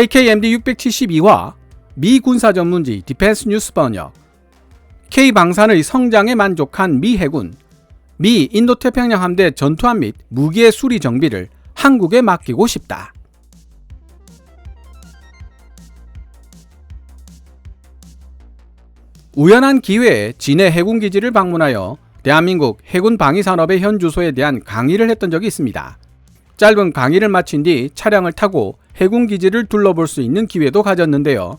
KKMD 672화 미 군사 전문지 디펜스 뉴스 번역 K 방산의 성장에 만족한 미 해군 미 인도태평양 함대 전투함 및 무기의 수리 정비를 한국에 맡기고 싶다. 우연한 기회에 진해 해군 기지를 방문하여 대한민국 해군 방위 산업의 현 주소에 대한 강의를 했던 적이 있습니다. 짧은 강의를 마친 뒤 차량을 타고 해군 기지를 둘러볼 수 있는 기회도 가졌는데요.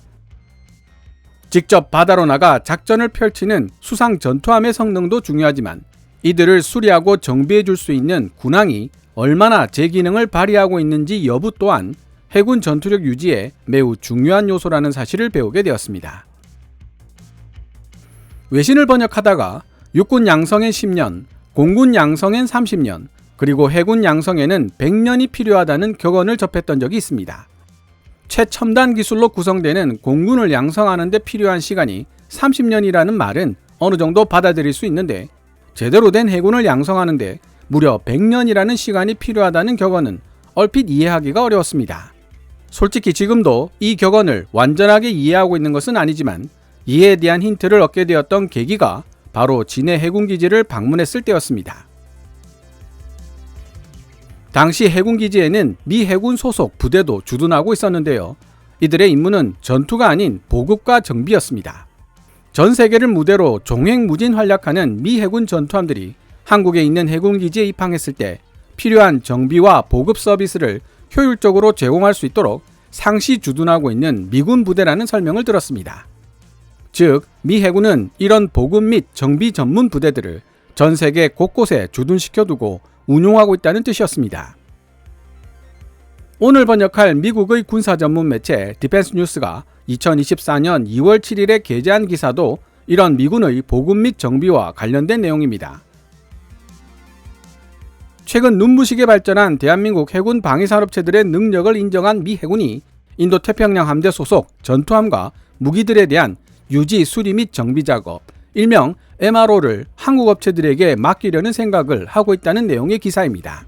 직접 바다로 나가 작전을 펼치는 수상 전투함의 성능도 중요하지만 이들을 수리하고 정비해 줄 수 있는 군항이 얼마나 제 기능을 발휘하고 있는지 여부 또한 해군 전투력 유지에 매우 중요한 요소라는 사실을 배우게 되었습니다. 외신을 번역하다가 육군 양성엔 10년, 공군 양성엔 30년, 그리고 해군 양성에는 100년이 필요하다는 격언을 접했던 적이 있습니다. 최첨단 기술로 구성되는 공군을 양성하는 데 필요한 시간이 30년이라는 말은 어느 정도 받아들일 수 있는데 제대로 된 해군을 양성하는데 무려 100년이라는 시간이 필요하다는 격언은 얼핏 이해하기가 어려웠습니다. 솔직히 지금도 이 격언을 완전하게 이해하고 있는 것은 아니지만 이해에 대한 힌트를 얻게 되었던 계기가 바로 진해 해군기지를 방문했을 때였습니다. 당시 해군기지에는 미 해군 소속 부대도 주둔하고 있었는데요. 이들의 임무는 전투가 아닌 보급과 정비였습니다. 전 세계를 무대로 종횡무진 활약하는 미 해군 전투함들이 한국에 있는 해군기지에 입항했을 때 필요한 정비와 보급 서비스를 효율적으로 제공할 수 있도록 상시 주둔하고 있는 미군 부대라는 설명을 들었습니다. 즉, 미 해군은 이런 보급 및 정비 전문 부대들을 전 세계 곳곳에 주둔시켜 두고 운용하고 있다는 뜻이었습니다. 오늘 번역할 미국의 군사 전문 매체 디펜스 뉴스가 2024년 2월 7일에 게재한 기사도 이런 미군의 보급 및 정비와 관련된 내용입니다. 최근 눈부시게 발전한 대한민국 해군 방위산업체들의 능력을 인정한 미 해군이 인도 태평양 함대 소속 전투함과 무기들에 대한 유지, 수리 및 정비 작업, 일명 MRO를 한국 업체들에게 맡기려는 생각을 하고 있다는 내용의 기사입니다.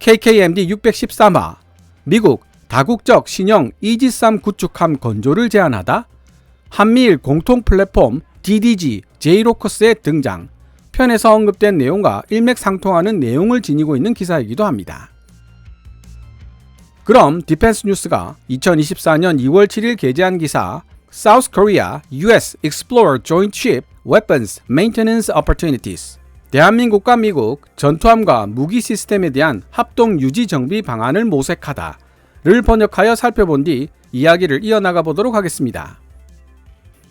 KKMD 613화 미국 다국적 신형 이지삼 구축함 건조를 제안하다 한미일 공통 플랫폼 DDG 제이로커스의 등장 편에서 언급된 내용과 일맥상통하는 내용을 지니고 있는 기사이기도 합니다. 그럼 디펜스 뉴스가 2024년 2월 7일 게재한 기사 South Korea US Explorer Joint Ship Weapons Maintenance Opportunities 대한민국과 미국 전투함과 무기 시스템에 대한 합동 유지 정비 방안을 모색하다 를 번역하여 살펴본 뒤 이야기를 이어나가 보도록 하겠습니다.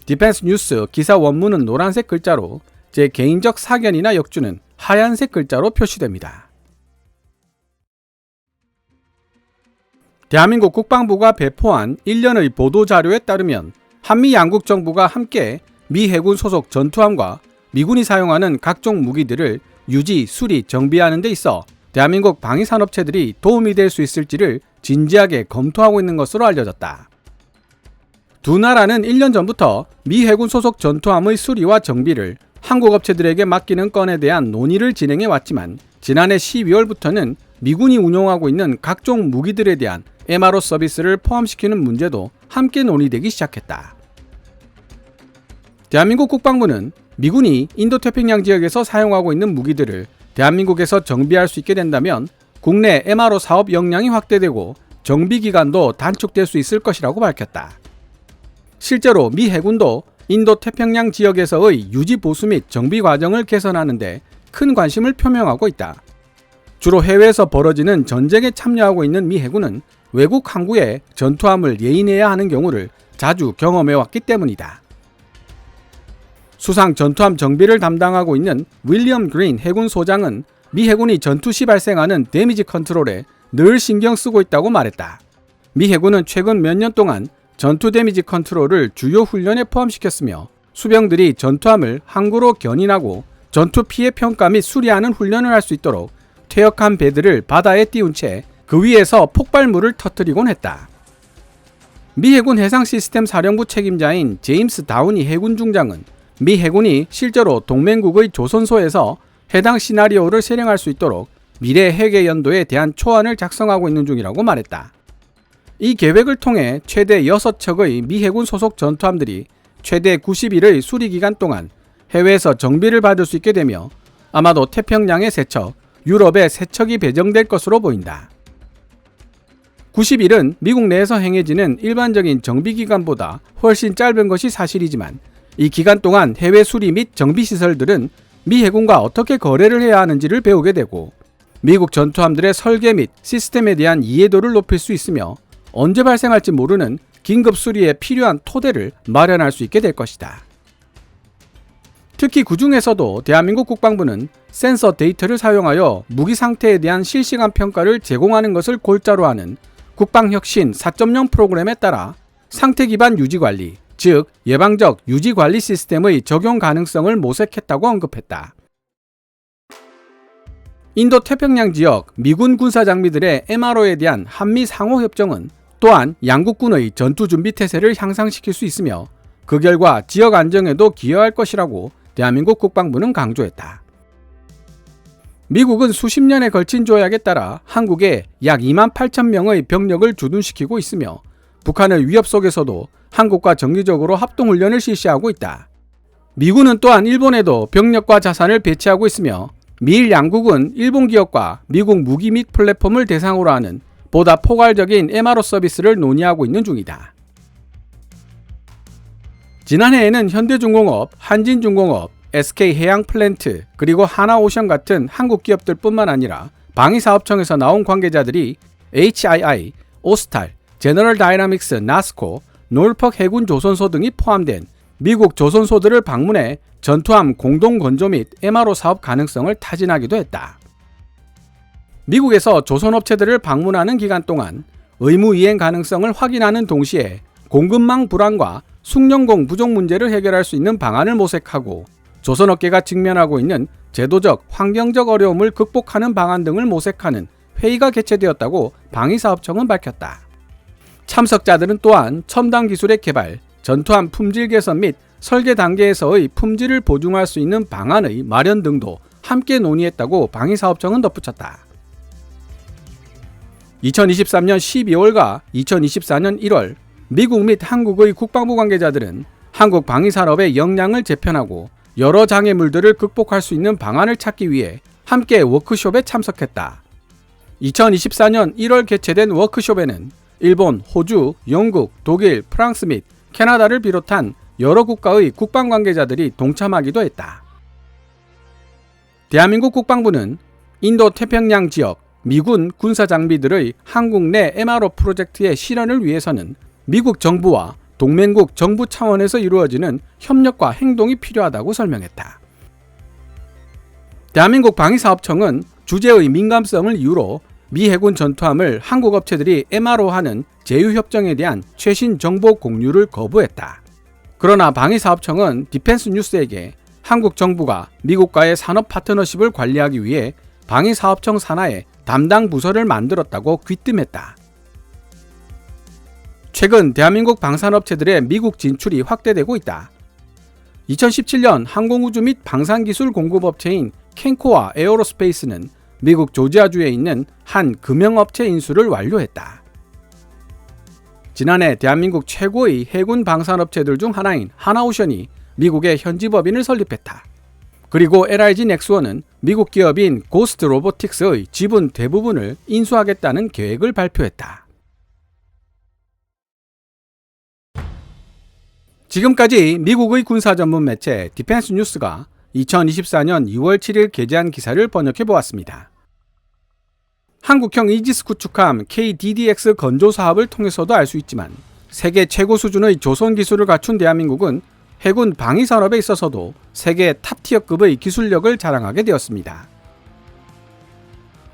디펜스 뉴스 기사 원문은 노란색 글자로 제 개인적 사견이나 역주는 하얀색 글자로 표시됩니다. 대한민국 국방부가 배포한 1년의 보도 자료에 따르면 한미 양국 정부가 함께 미 해군 소속 전투함과 미군이 사용하는 각종 무기들을 유지, 수리, 정비하는 데 있어 대한민국 방위산업체들이 도움이 될 수 있을지를 진지하게 검토하고 있는 것으로 알려졌다. 두 나라는 1년 전부터 미 해군 소속 전투함의 수리와 정비를 한국 업체들에게 맡기는 건에 대한 논의를 진행해 왔지만 지난해 12월부터는 미군이 운용하고 있는 각종 무기들에 대한 MRO 서비스를 포함시키는 문제도 함께 논의되기 시작했다. 대한민국 국방부는 미군이 인도태평양 지역에서 사용하고 있는 무기들을 대한민국에서 정비할 수 있게 된다면 국내 MRO 사업 역량이 확대되고 정비 기간도 단축될 수 있을 것이라고 밝혔다. 실제로 미 해군도 인도 태평양 지역에서의 유지 보수 및 정비 과정을 개선하는데 큰 관심을 표명하고 있다. 주로 해외에서 벌어지는 전쟁에 참여하고 있는 미 해군은 외국 항구에 전투함을 예인해야 하는 경우를 자주 경험해 왔기 때문이다. 수상 전투함 정비를 담당하고 있는 윌리엄 그린 해군 소장은 미 해군이 전투 시 발생하는 데미지 컨트롤에 늘 신경 쓰고 있다고 말했다. 미 해군은 최근 몇 년 동안 전투 데미지 컨트롤을 주요 훈련에 포함시켰으며 수병들이 전투함을 항구로 견인하고 전투 피해 평가 및 수리하는 훈련을 할 수 있도록 퇴역한 배들을 바다에 띄운 채 그 위에서 폭발물을 터뜨리곤 했다. 미 해군 해상 시스템 사령부 책임자인 제임스 다우니 해군 중장은 미 해군이 실제로 동맹국의 조선소에서 해당 시나리오를 실행할 수 있도록 미래 해계 연도에 대한 초안을 작성하고 있는 중이라고 말했다. 이 계획을 통해 최대 6척의 미 해군 소속 전투함들이 최대 90일의 수리 기간 동안 해외에서 정비를 받을 수 있게 되며 아마도 태평양에 3척, 유럽에 3척이 배정될 것으로 보인다. 90일은 미국 내에서 행해지는 일반적인 정비 기간보다 훨씬 짧은 것이 사실이지만 이 기간 동안 해외 수리 및 정비 시설들은 미 해군과 어떻게 거래를 해야 하는지를 배우게 되고 미국 전투함들의 설계 및 시스템에 대한 이해도를 높일 수 있으며 언제 발생할지 모르는 긴급 수리에 필요한 토대를 마련할 수 있게 될 것이다. 특히 그 중에서도 대한민국 국방부는 센서 데이터를 사용하여 무기 상태에 대한 실시간 평가를 제공하는 것을 골자로 하는 국방혁신 4.0 프로그램에 따라 상태 기반 유지 관리, 즉 예방적 유지 관리 시스템의 적용 가능성을 모색했다고 언급했다. 인도 태평양 지역 미군 군사 장비들의 MRO에 대한 한미 상호 협정은 또한 양국군의 전투 준비 태세를 향상시킬 수 있으며 그 결과 지역 안정에도 기여할 것이라고 대한민국 국방부는 강조했다. 미국은 수십 년에 걸친 조약에 따라 한국에 약 2만 8천 명의 병력을 주둔시키고 있으며 북한의 위협 속에서도 한국과 정기적으로 합동훈련을 실시하고 있다. 미군은 또한 일본에도 병력과 자산을 배치하고 있으며 미일 양국은 일본 기업과 미국 무기 및 플랫폼을 대상으로 하는 보다 포괄적인 MRO 서비스를 논의하고 있는 중이다. 지난해에는 현대중공업, 한진중공업, SK해양플랜트, 그리고 하나오션 같은 한국 기업들 뿐만 아니라 방위사업청에서 나온 관계자들이 HII, 오스탈, 제너럴 다이나믹스, 나스코, 놀퍽 해군 조선소 등이 포함된 미국 조선소들을 방문해 전투함 공동 건조 및 MRO 사업 가능성을 타진하기도 했다. 미국에서 조선업체들을 방문하는 기간 동안 의무 이행 가능성을 확인하는 동시에 공급망 불안과 숙련공 부족 문제를 해결할 수 있는 방안을 모색하고 조선업계가 직면하고 있는 제도적, 환경적 어려움을 극복하는 방안 등을 모색하는 회의가 개최되었다고 방위사업청은 밝혔다. 참석자들은 또한 첨단 기술의 개발, 전투함 품질 개선 및 설계 단계에서의 품질을 보증할 수 있는 방안의 마련 등도 함께 논의했다고 방위사업청은 덧붙였다. 2023년 12월과 2024년 1월 미국 및 한국의 국방부 관계자들은 한국 방위산업의 역량을 재편하고 여러 장애물들을 극복할 수 있는 방안을 찾기 위해 함께 워크숍에 참석했다. 2024년 1월 개최된 워크숍에는 일본, 호주, 영국, 독일, 프랑스 및 캐나다를 비롯한 여러 국가의 국방 관계자들이 동참하기도 했다. 대한민국 국방부는 인도 태평양 지역 미군 군사 장비들의 한국 내 MRO 프로젝트의 실현을 위해서는 미국 정부와 동맹국 정부 차원에서 이루어지는 협력과 행동이 필요하다고 설명했다. 대한민국 방위사업청은 주제의 민감성을 이유로 미 해군 전투함을 한국 업체들이 MRO하는 제휴협정에 대한 최신 정보 공유를 거부했다. 그러나 방위사업청은 디펜스 뉴스에게 한국 정부가 미국과의 산업 파트너십을 관리하기 위해 방위사업청 산하에 담당 부서를 만들었다고 귀뜸했다. 최근 대한민국 방산업체들의 미국 진출이 확대되고 있다. 2017년 항공우주 및 방산기술 공급업체인 캔코와 에어로스페이스는 미국 조지아주에 있는 한 금형업체 인수를 완료했다. 지난해 대한민국 최고의 해군 방산업체들 중 하나인 하나오션이 미국의 현지 법인을 설립했다. 그리고 LIG 넥스원은 미국 기업인 고스트 로보틱스의 지분 대부분을 인수하겠다는 계획을 발표했다. 지금까지 미국의 군사 전문 매체 디펜스 뉴스가 2024년 6월 7일 게재한 기사를 번역해 보았습니다. 한국형 이지스 구축함 KDDX 건조 사업을 통해서도 알 수 있지만 세계 최고 수준의 조선 기술을 갖춘 대한민국은 해군 방위 산업에 있어서도 세계 탑티어급의 기술력을 자랑하게 되었습니다.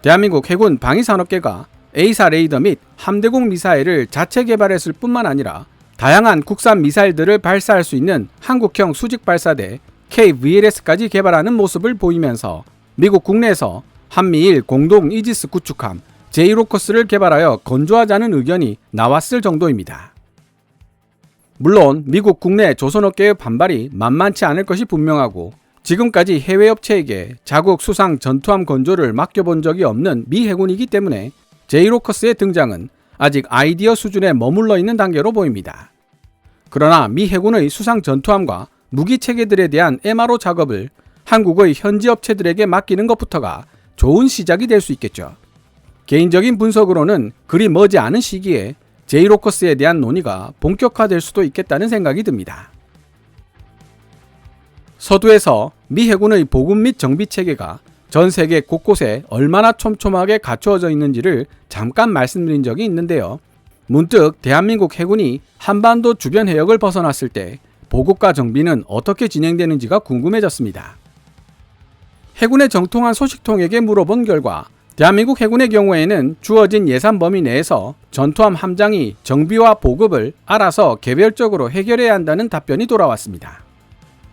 대한민국 해군 방위 산업계가 A사 레이더 및 함대공 미사일을 자체 개발했을 뿐만 아니라 다양한 국산 미사일들을 발사할 수 있는 한국형 수직 발사대 KVLS까지 개발하는 모습을 보이면서 미국 국내에서 한미일 공동 이지스 구축함 제이로커스를 개발하여 건조하자는 의견이 나왔을 정도입니다. 물론 미국 국내 조선업계의 반발이 만만치 않을 것이 분명하고 지금까지 해외 업체에게 자국 수상 전투함 건조를 맡겨본 적이 없는 미 해군이기 때문에 제이로커스의 등장은 아직 아이디어 수준에 머물러 있는 단계로 보입니다. 그러나 미 해군의 수상 전투함과 무기 체계들에 대한 MRO 작업을 한국의 현지 업체들에게 맡기는 것부터가 좋은 시작이 될 수 있겠죠. 개인적인 분석으로는 그리 머지 않은 시기에 제이로커스에 대한 논의가 본격화될 수도 있겠다는 생각이 듭니다. 서두에서 미 해군의 보급 및 정비 체계가 전 세계 곳곳에 얼마나 촘촘하게 갖추어져 있는지를 잠깐 말씀드린 적이 있는데요. 문득 대한민국 해군이 한반도 주변 해역을 벗어났을 때 보급과 정비는 어떻게 진행되는지가 궁금해졌습니다. 해군의 정통한 소식통에게 물어본 결과 대한민국 해군의 경우에는 주어진 예산 범위 내에서 전투함 함장이 정비와 보급을 알아서 개별적으로 해결해야 한다는 답변이 돌아왔습니다.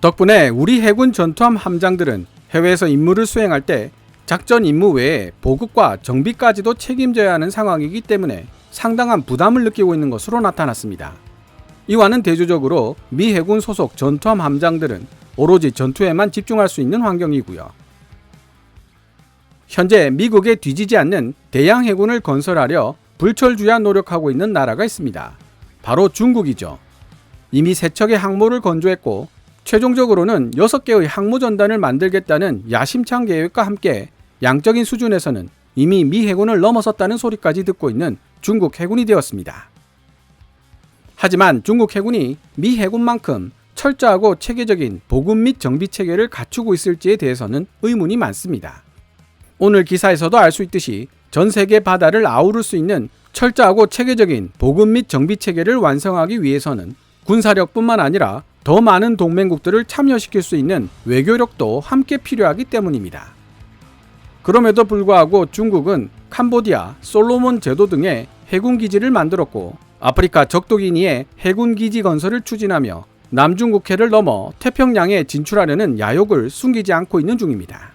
덕분에 우리 해군 전투함 함장들은 해외에서 임무를 수행할 때 작전 임무 외에 보급과 정비까지도 책임져야 하는 상황이기 때문에 상당한 부담을 느끼고 있는 것으로 나타났습니다. 이와는 대조적으로 미 해군 소속 전투함 함장들은 오로지 전투에만 집중할 수 있는 환경이고요. 현재 미국에 뒤지지 않는 대양 해군을 건설하려 불철주야 노력하고 있는 나라가 있습니다. 바로 중국이죠. 이미 세 척의 항모를 건조했고 최종적으로는 6개의 항모 전단을 만들겠다는 야심찬 계획과 함께 양적인 수준에서는 이미 미 해군을 넘어섰다는 소리까지 듣고 있는 중국 해군이 되었습니다. 하지만 중국 해군이 미 해군만큼 철저하고 체계적인 보급 및 정비 체계를 갖추고 있을지에 대해서는 의문이 많습니다. 오늘 기사에서도 알 수 있듯이 전 세계 바다를 아우를 수 있는 철저하고 체계적인 보급 및 정비 체계를 완성하기 위해서는 군사력뿐만 아니라 더 많은 동맹국들을 참여시킬 수 있는 외교력도 함께 필요하기 때문입니다. 그럼에도 불구하고 중국은 캄보디아, 솔로몬 제도 등의 해군 기지를 만들었고 아프리카 적도기니에 해군 기지 건설을 추진하며 남중국해를 넘어 태평양에 진출하려는 야욕을 숨기지 않고 있는 중입니다.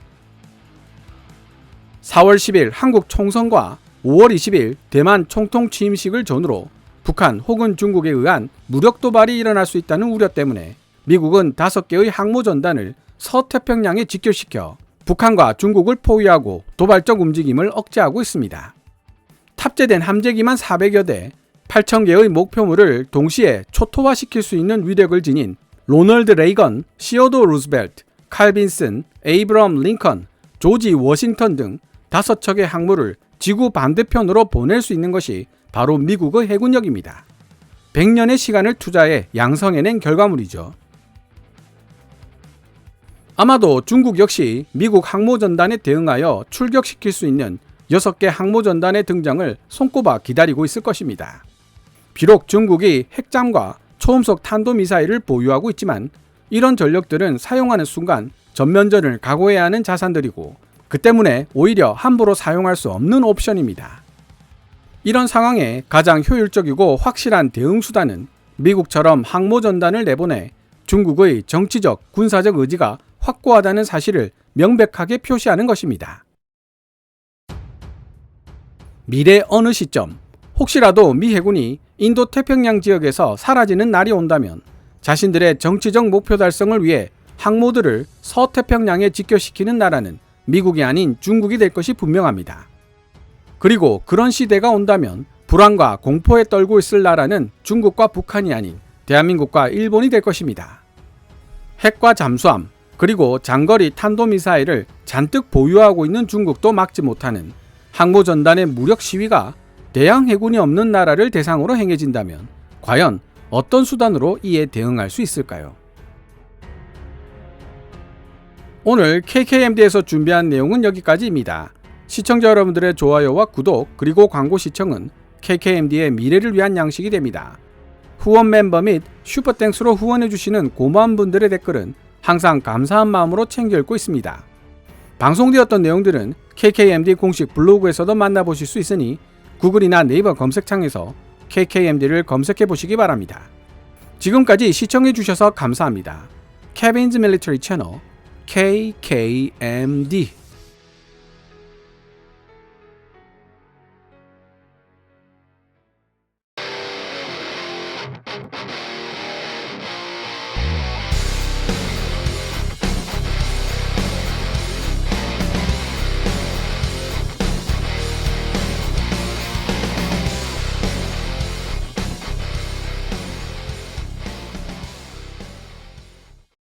4월 10일 한국 총선과 5월 20일 대만 총통 취임식을 전후로 북한 혹은 중국에 의한 무력 도발이 일어날 수 있다는 우려 때문에 미국은 5개의 항모 전단을 서태평양에 직결시켜 북한과 중국을 포위하고 도발적 움직임을 억제하고 있습니다. 탑재된 함재기만 400여 대, 8,000개의 목표물을 동시에 초토화시킬 수 있는 위력을 지닌 로널드 레이건, 시어도 루스벨트, 칼빈슨, 에이브럼 링컨, 조지 워싱턴 등 다섯 척의 항모를 지구 반대편으로 보낼 수 있는 것이 바로 미국의 해군력입니다. 100년의 시간을 투자해 양성해낸 결과물이죠. 아마도 중국 역시 미국 항모전단에 대응하여 출격시킬 수 있는 6개 항모전단의 등장을 손꼽아 기다리고 있을 것입니다. 비록 중국이 핵잠과 초음속 탄도미사일을 보유하고 있지만 이런 전력들은 사용하는 순간 전면전을 각오해야 하는 자산들이고 그 때문에 오히려 함부로 사용할 수 없는 옵션입니다. 이런 상황에 가장 효율적이고 확실한 대응 수단은 미국처럼 항모 전단을 내보내 중국의 정치적, 군사적 의지가 확고하다는 사실을 명백하게 표시하는 것입니다. 미래 어느 시점, 혹시라도 미 해군이 인도 태평양 지역에서 사라지는 날이 온다면 자신들의 정치적 목표 달성을 위해 항모들을 서태평양에 직결시키는 나라는 미국이 아닌 중국이 될 것이 분명합니다. 그리고 그런 시대가 온다면 불안과 공포에 떨고 있을 나라는 중국과 북한이 아닌 대한민국과 일본이 될 것입니다. 핵과 잠수함, 그리고 장거리 탄도미사일을 잔뜩 보유하고 있는 중국도 막지 못하는 항모 전단의 무력 시위가 대양 해군이 없는 나라를 대상으로 행해진다면 과연 어떤 수단으로 이에 대응할 수 있을까요? 오늘 KKMD에서 준비한 내용은 여기까지입니다. 시청자 여러분들의 좋아요와 구독 그리고 광고 시청은 KKMD의 미래를 위한 양식이 됩니다. 후원 멤버 및 슈퍼땡스로 후원해주시는 고마운 분들의 댓글은 항상 감사한 마음으로 챙겨 읽고 있습니다. 방송되었던 내용들은 KKMD 공식 블로그에서도 만나보실 수 있으니 구글이나 네이버 검색창에서 KKMD를 검색해 보시기 바랍니다. 지금까지 시청해 주셔서 감사합니다. 케빈즈 밀리터리 채널 KKMD